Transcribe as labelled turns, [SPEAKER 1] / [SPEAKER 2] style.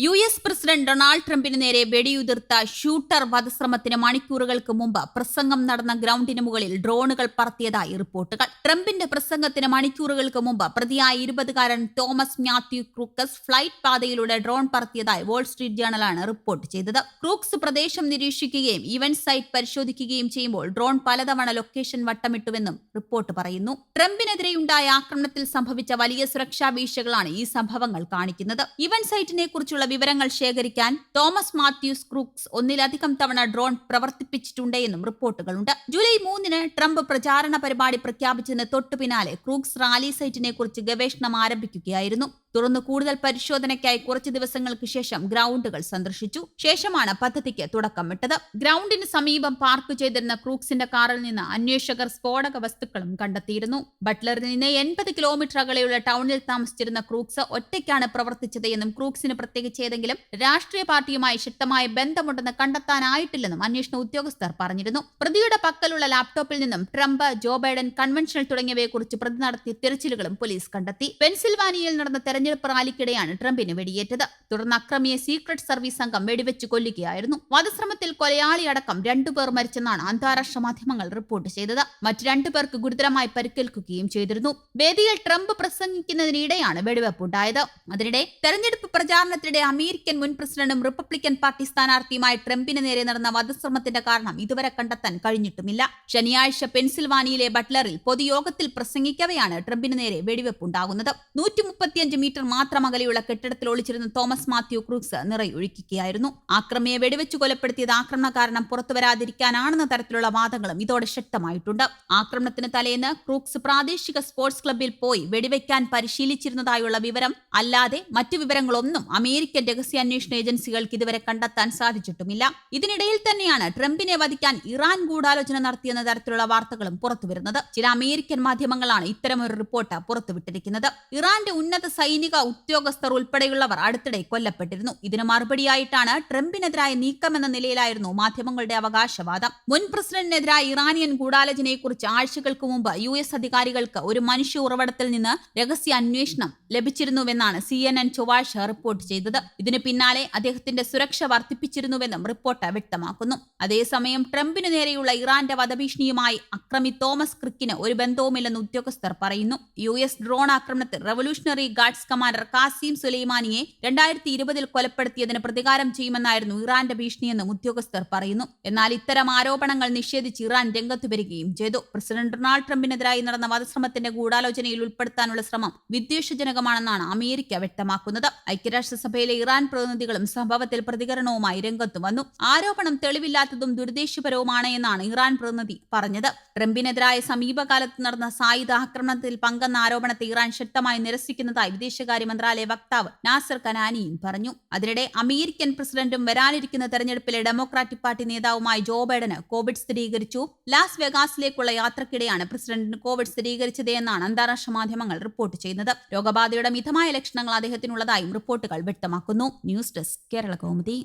[SPEAKER 1] U S president Donald ട്രംപിന് നേരെ വെടിയുതിർത്ത shooter വധശ്രമത്തിന് മണിക്കൂറുകൾക്ക് മുമ്പ് പ്രസംഗം നടന്ന ഗ്രൗണ്ടിന് മുകളിൽ ഡ്രോണുകൾ പറത്തിയതായി റിപ്പോർട്ടുകൾ. ട്രംപിന്റെ പ്രസംഗത്തിന് മണിക്കൂറുകൾക്ക് മുമ്പ് പ്രതിയായ ഇരുപതുകാരൻ തോമസ് മാത്യു ക്രൂക്കസ് ഫ്ലൈറ്റ് പാതയിലൂടെ ഡ്രോൺ പറത്തിയതായി വോൾ സ്ട്രീറ്റ് ജേണലാണ് റിപ്പോർട്ട് ചെയ്തത്. ക്രൂക്സ് പ്രദേശം നിരീക്ഷിക്കുകയും ഇവന്റ് സൈറ്റ് പരിശോധിക്കുകയും ചെയ്യുമ്പോൾ ഡ്രോൺ പലതവണ ലൊക്കേഷൻ വട്ടമിട്ടുവെന്നും റിപ്പോർട്ട് പറയുന്നു. ട്രംപിനെതിരെയുണ്ടായ ആക്രമണത്തിൽ സംഭവിച്ച വലിയ സുരക്ഷാ വീഴ്ചകളാണ് ഈ സംഭവങ്ങൾ കാണിക്കുന്നത്. ഇവന്റ് സൈറ്റിനെ കുറിച്ചുള്ള വിവരങ്ങൾ ശേഖരിക്കാൻ തോമസ് മാത്യൂസ് ക്രൂക്സ് ഒന്നിലധികം തവണ ഡ്രോൺ പ്രവർത്തിപ്പിച്ചിട്ടുണ്ടെന്നും റിപ്പോർട്ടുകളുണ്ട്. ജൂലൈ മൂന്നിന് ട്രംപ് പ്രചാരണ പരിപാടി പ്രഖ്യാപിച്ചതിന് തൊട്ടു പിന്നാലെ ക്രൂക്സ് റാലി സൈറ്റിനെ കുറിച്ച് ഗവേഷണം ആരംഭിക്കുകയായിരുന്നു. തുടർന്ന് കൂടുതൽ പരിശോധനയ്ക്കായി കുറച്ച് ദിവസങ്ങൾക്ക് ശേഷം ഗ്രൗണ്ടുകൾ സന്ദർശിച്ചു. ശേഷമാണ് പദ്ധതിക്ക് തുടക്കം തുടക്കമിട്ടത് ഗ്രൗണ്ടിന് സമീപം പാർക്ക് ചെയ്തിരുന്ന ക്രൂക്സിന്റെ കാറിൽ നിന്ന് അന്വേഷകർ സ്ഫോടക വസ്തുക്കളും കണ്ടെത്തിയിരുന്നു. ബട്ട്ലറിൽ നിന്ന് എൺപത് കിലോമീറ്റർ അകലെയുള്ള ടൗണിൽ താമസിച്ചിരുന്ന ക്രൂക്സ് ഒറ്റയ്ക്കാണ് പ്രവർത്തിച്ചത് എന്നും ക്രൂക്സിന് ഏതെങ്കിലും രാഷ്ട്രീയ പാർട്ടിയുമായി ശക്തമായ ബന്ധമുണ്ടെന്ന് കണ്ടെത്താനായിട്ടില്ലെന്നും അന്വേഷണ ഉദ്യോഗസ്ഥർ പറഞ്ഞിരുന്നു. പ്രതിയുടെ പക്കലുള്ള ലാപ്ടോപ്പിൽ നിന്നും ട്രംപ് ജോ ബൈഡൻ കൺവെൻഷനിൽ തുടങ്ങിയവയെക്കുറിച്ച് പ്രതി നടത്തിയ തിരച്ചിലുകളും പോലീസ് കണ്ടെത്തി. പെൻസിൽവാനിയയിൽ നടന്ന തെരഞ്ഞെടുപ്പ് റാലിക്കിടെയാണ് ട്രംപിന് വെടിയേറ്റത്. തുടർന്ന് അക്രമിയെ സീക്രട്ട് സർവീസ് സംഘം വെടിവെച്ച് കൊല്ലുകയായിരുന്നു. വധശ്രമത്തിൽ കൊലയാളിയടക്കം രണ്ടുപേർ മരിച്ചെന്നാണ് അന്താരാഷ്ട്ര മാധ്യമങ്ങൾ റിപ്പോർട്ട് ചെയ്തത്. മറ്റ് രണ്ടുപേർക്ക് ഗുരുതരമായി പരിക്കേൽക്കുകയും ചെയ്തിരുന്നു. വേദിയിൽ ട്രംപ് പ്രസംഗിക്കുന്നതിനിടെയാണ് വെടിവെപ്പുണ്ടായത്. അതിനിടെ തെരഞ്ഞെടുപ്പ് പ്രചാരണത്തിനിടെ അമേരിക്കൻ മുൻ പ്രസിഡന്റും റിപ്പബ്ലിക്കൻ പാർട്ടി സ്ഥാനാർത്ഥിയുമായ ട്രംപിന് നേരെ നടന്ന വധശ്രമത്തിന്റെ കാരണം ഇതുവരെ കണ്ടെത്താൻ കഴിഞ്ഞിട്ടുമില്ല. ശനിയാഴ്ച പെൻസിൽവാനിയയിലെ ബട്ട്ലറിൽ പൊതുയോഗത്തിൽ പ്രസംഗിക്കവെയാണ് ട്രംപിന് നേരെ വെടിവെപ്പുണ്ടാകുന്നത്. നൂറ്റി മുപ്പത്തിയഞ്ച് മീറ്റർ മാത്രം അകലെയുള്ള കെട്ടിടത്തിൽ ഒളിച്ചിരുന്ന തോമസ് മാത്യു ക്രൂക്സ് നിറയൊഴിക്കുകയായിരുന്നു ആക്രമിയെ വെടിവെച്ച് കൊലപ്പെടുത്തിയത് ആക്രമണ കാരണം പുറത്തുവരാതിരിക്കാനാണെന്ന തരത്തിലുള്ള വാദങ്ങളും ഇതോടെ ശക്തമായിട്ടുണ്ട്. ആക്രമണത്തിന് തലേന്ന് ക്രൂക്സ് പ്രാദേശിക സ്പോർട്സ് ക്ലബ്ബിൽ പോയി വെടിവെക്കാൻ പരിശീലിച്ചിരുന്നതായുള്ള വിവരം അല്ലാതെ മറ്റു വിവരങ്ങളൊന്നും അമേരിക്കൻ രഹസ്യാന്വേഷണ ഏജൻസികൾക്ക് ഇതുവരെ കണ്ടെത്താൻ സാധിച്ചിട്ടുമില്ല. ഇതിനിടയിൽ തന്നെയാണ് ട്രംപിനെ വധിക്കാൻ ഇറാൻ ഗൂഢാലോചന നടത്തിയെന്ന തരത്തിലുള്ള വാർത്തകളും പുറത്തുവരുന്നത്. ചില അമേരിക്കൻ മാധ്യമങ്ങളാണ് ഇത്തരമൊരു റിപ്പോർട്ട് പുറത്തുവിട്ടിരിക്കുന്നത്. ഇറാന്റെ ഉന്നത സൈനിക ഉദ്യോഗസ്ഥർ ഉൾപ്പെടെയുള്ളവർ അടുത്തിടെ കൊല്ലപ്പെട്ടിരുന്നു. ഇതിന് മറുപടിയായിട്ടാണ് ട്രംപിനെതിരായ നീക്കമെന്ന നിലയിലായിരുന്നു മാധ്യമങ്ങളുടെ അവകാശവാദം. മുൻ പ്രസിഡന്റിനെതിരായ ഇറാനിയൻ ഗൂഢാലോചനയെക്കുറിച്ച് ആഴ്ചകൾക്ക് മുമ്പ് യു എസ് അധികാരികൾക്ക് ഒരു മനുഷ്യ ഉറവിടത്തിൽ നിന്ന് രഹസ്യ അന്വേഷണം ലഭിച്ചിരുന്നുവെന്നാണ് സി എൻ എൻ ചൊവ്വാഴ്ച റിപ്പോർട്ട് ചെയ്തത്. ഇതിന് പിന്നാലെ അദ്ദേഹത്തിന്റെ സുരക്ഷ വർദ്ധിപ്പിച്ചിരുന്നുവെന്നും റിപ്പോർട്ട് വ്യക്തമാക്കുന്നു. അതേസമയം ട്രംപിന് നേരെയുള്ള ഇറാന്റെ വധഭീഷണിയുമായി അക്രമി തോമസ് ക്രിക്കിന് ഒരു ബന്ധവുമില്ലെന്ന് ഉദ്യോഗസ്ഥർ പറയുന്നു. യു എസ് ഡ്രോൺ ആക്രമണത്തിൽ റവല്യൂഷണറി ഗാർഡ്സ് കമാൻഡർ കാസിം സുലൈമാനിയെ രണ്ടായിരത്തി ഇരുപതിൽ കൊലപ്പെടുത്തിയതിന് പ്രതികാരം ചെയ്യുമെന്നായിരുന്നു ഇറാന്റെ ഭീഷണിയെന്നും ഉദ്യോഗസ്ഥർ പറയുന്നു. എന്നാൽ ഇത്തരം ആരോപണങ്ങൾ നിഷേധിച്ച് ഇറാൻ രംഗത്ത് വരികയും ചെയ്തു. പ്രസിഡന്റ് ഡൊണാൾഡ് ട്രംപിനെതിരായി നടന്ന വധശ്രമത്തിന്റെ ഗൂഢാലോചനയിൽ ഉൾപ്പെടുത്താനുള്ള ശ്രമം വിദ്വേഷജനകമാണെന്നാണ് അമേരിക്ക വ്യക്തമാക്കുന്നത്. ഐക്യരാഷ്ട്രസഭയിലെ ഇറാൻ പ്രതിനിധികളും സംഭവത്തിൽ പ്രതികരണവുമായി രംഗത്തു വന്നു. ആരോപണം തെളിവില്ലാത്തതും ദുരുദ്ദേശപരവുമാണ് എന്നാണ് ഇറാൻ പ്രതിനിധി പറഞ്ഞത്. ട്രംപിനെതിരായ സമീപകാലത്ത് നടന്ന സായുധ ആക്രമണത്തിൽ പങ്കെന്ന ആരോപണത്തെ ഇറാൻ ശക്തമായി നിരസിക്കുന്നതായി വിദേശകാര്യ മന്ത്രാലയ വക്താവ് നാസർ കനാനിയും പറഞ്ഞു. അതിനിടെ അമേരിക്കൻ പ്രസിഡന്റും വരാനിരിക്കുന്ന തെരഞ്ഞെടുപ്പിലെ ഡെമോക്രാറ്റിക് പാർട്ടി നേതാവുമായി ജോ ബൈഡന് കോവിഡ് സ്ഥിരീകരിച്ചു. ലാസ് വെഗാസിലേക്കുള്ള യാത്രക്കിടെയാണ് പ്രസിഡന്റിന് കോവിഡ് സ്ഥിരീകരിച്ചത് എന്നാണ് അന്താരാഷ്ട്ര മാധ്യമങ്ങൾ റിപ്പോർട്ട് ചെയ്യുന്നത്. രോഗബാധയുടെ മിതമായ ലക്ഷണങ്ങൾ അദ്ദേഹത്തിനുള്ളതായും റിപ്പോർട്ടുകൾ വ്യക്തമാക്കുന്നു ന്യൂസ് ഡെസ്ക് കേരള കൗമുദി.